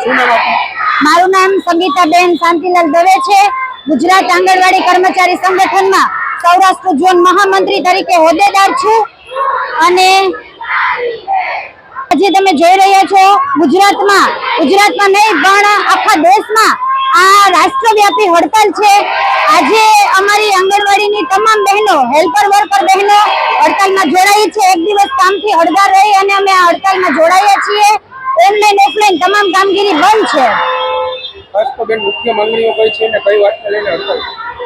મારું નામ સંગીતાબેન શાંતિલાલ દવે છે. ગુજરાત આંગણવાડી કર્મચારી સંગઠનમાં સૌરાષ્ટ્ર ઝોન મહામંત્રી તરીકે હોદ્દેદાર છું. અને આજે તમે જોઈ રહ્યા છો, ગુજરાતમાં ગુજરાતમાં નહીં, પણ આખા દેશમાં આ રાષ્ટ્રવ્યાપી હડતાલ છે. આજે અમારી આંગણવાડીની તમામ બહેનો, હેલ્પર વર્કર બહેનો હડતાલમાં જોડાઈ છે. એક દિવસ કામથી હળગાર રહી અને અમે આ હડતાલમાં જોડાયા છીએ. ઓનલાઈન ઓફલાઈન તમામ કામગીરી બંધ છે. ખાસ તો બેન મુખ્ય માંગણીઓ કઈ છે ને કઈ વાતને લઈને હડતાલ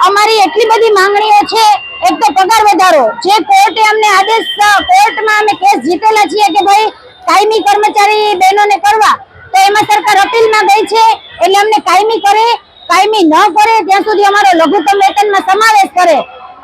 અમારી એટલી બધી માંગણીઓ છે એક તો પગાર વધારો. જે કોર્ટે અમને આદેશ કોર્ટમાં અમે કેસ જીતેલા છીએ કે ભાઈ કાયમી કર્મચારી બહેનોને કરવા તો એમાં સરકાર અપીલમાં ગઈ છે એટલે અમને કાયમી કરે કાયમી ન કરે ત્યાં સુધી અમારો લઘુત્તમ વેતનમાં સમાવેશ કરે.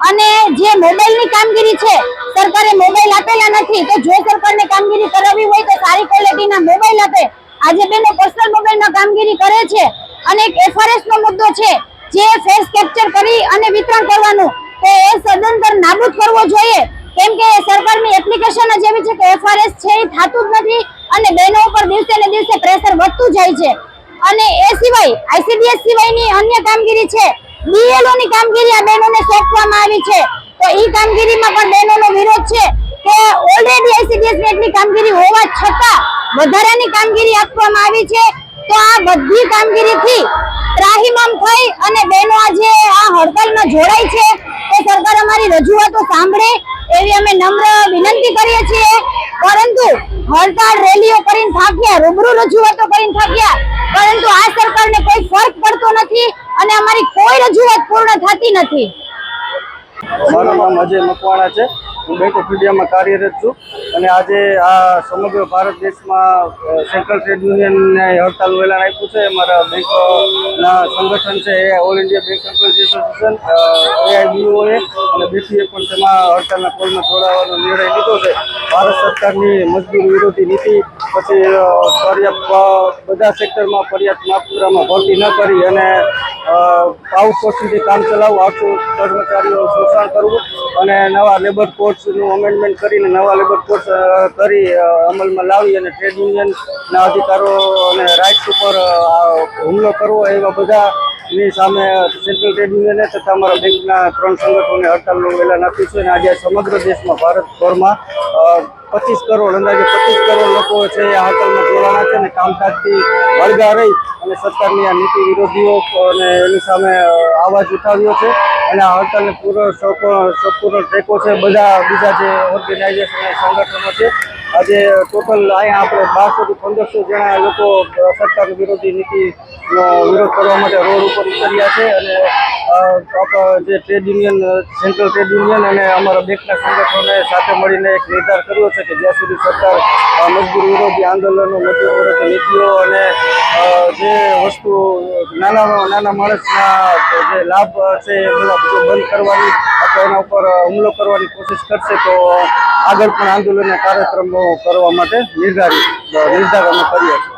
અને જે મોબાઈલની કામગીરી છે, સરકારે મોબાઈલ આપેલા નથી, તો જો સરકારને કામગીરી કરાવવી હોય તો સારી ક્વોલિટીના મોબાઈલ આપે. આજે બેનો પર્સનલ મોબાઈલમાં કામગીરી કરે છે અને એક એફઆરએસ નો મુદ્દો છે, જે ફેસ કેપ્ચર કરી અને વિતરણ કરવાનું. તો એ સદંતર નાબૂદ કરવો જોઈએ. કેમ કે સરકારની એપ્લિકેશન જ એવી છે કે એફઆરએસ છે એ થતું જ નથી અને બહેનો ઉપર દિવસે ને દિવસે પ્રેશર વધતું જાય છે. અને એ સિવાય આઈસીડીએસ સિવાયની અન્ય કામગીરી છે બીએલઓ ની કામગીરી આ બહેનોને સોંપવામાં આવી છે. તો એ કામગીરીમાં પણ બહેનોનો વિરોધ છે કે ઓલરેડી આઈસીડીએસની એટલી કામગીરી હોવા છતાં વધારાની કામગીરી આપવામાં આવી છે. તો આ બધી કામગીરીથી ત્રાહિમામ થઈ અને બહેનો આજે આ હડતાલમાં જોડાય છે. તો સરકાર અમારી રજૂઆતો સાંભળે એવી અમે નમ્ર વિનંતી કરીએ છીએ. પરંતુ હડતાળ રેલીઓ કરીને થાક્યા, રૂબરૂ રજૂઆતો કરીને થાક્યા. પરંતુ આ સરકારને કોઈ ફરક પડતો નથી. અને અમારી કોઈ રજૂઆત પૂર્ણ થતી નથી. મારું નામ અજય મકવાણા છે. હું બેંક ઓફ ઇન્ડિયામાં કાર્યરત છું. અને આજે આ સમગ્ર ભારત દેશમાં સેન્ટ્રલ ટ્રેડ યુનિયનને હડતાલ વેલાણ આપ્યું છે. અમારા બેંકના સંગઠન છે, એ all India bank employees association AIBOA અને બીસીએ પણ તેમાં હડતાલના કોલમાં જોડાવાનો નિર્ણય લીધો છે. ભારત સરકારની મજદૂર વિરોધી નીતિ પછી ફરિયાદ બધા સેક્ટરમાં પર્યાપ્ત માત્રામાં ભરતી ન કરી અને આઉટસોર્સિંગથી કામ ચલાવવું આખું કર્મચારીઓ શોષણ કરવું અને નવા લેબર કોડ્સનું અમેન્ડમેન્ટ કરીને નવા લેબર કોડ્સ કરી અમલમાં લાવી અને ટ્રેડ યુનિયનના અધિકારો અને રાઇટ્સ ઉપર હુમલો કરવો એવા બધાની સામે સેન્ટ્રલ ટ્રેડ યુનિયને તથા અમારા બેંકના ત્રણ સંગઠનોને હડતાલનું એલાન આપ્યું છે અને આજે સમગ્ર દેશમાં ભારતભરમાં પચીસ કરોડ, અંદાજે પચીસ કરોડ લોકો છે આ હડતાલમાં જોડાણા છે અને કામકાજથી વળગા રહી અને સરકારની આ નીતિ વિરોધીઓ અને એની સામે અવાજ ઉઠાવ્યો છે અને આ હડતાલને પૂરો સપ- સંપૂર્ણ ટેકો છે. બધા બીજા જે ઓર્ગેનાઇઝેશન સંગઠનો છે, આજે ટોટલ અહીંયા આપણે બારસોથી પંદરસો જણા લોકો સરકાર વિરોધી નીતિનો વિરોધ કરવા માટે રોડ ઉપર ઉતર્યા છે અને જે trade union central trade union અને અમારા બેંકના સંગઠનોને સાથે મળીને એક નિર્ધાર કર્યો છે કે જ્યાં સુધી સરકાર અ, મજદૂર વિરોધી આંદોલનો મધ્ય વિરોધી નીતિઓ અને જે વસ્તુ નાના નાના માણસના જે લાભ છે એ બધા બંધ કરવાની અથવા એના ઉપર હુમલો કરવાની કોશિશ કરશે તો આગળ પણ આંદોલનના કાર્યક્રમો કરવા માટે નિર્ધારિત નિર્ધાર અમે કરીએ છીએ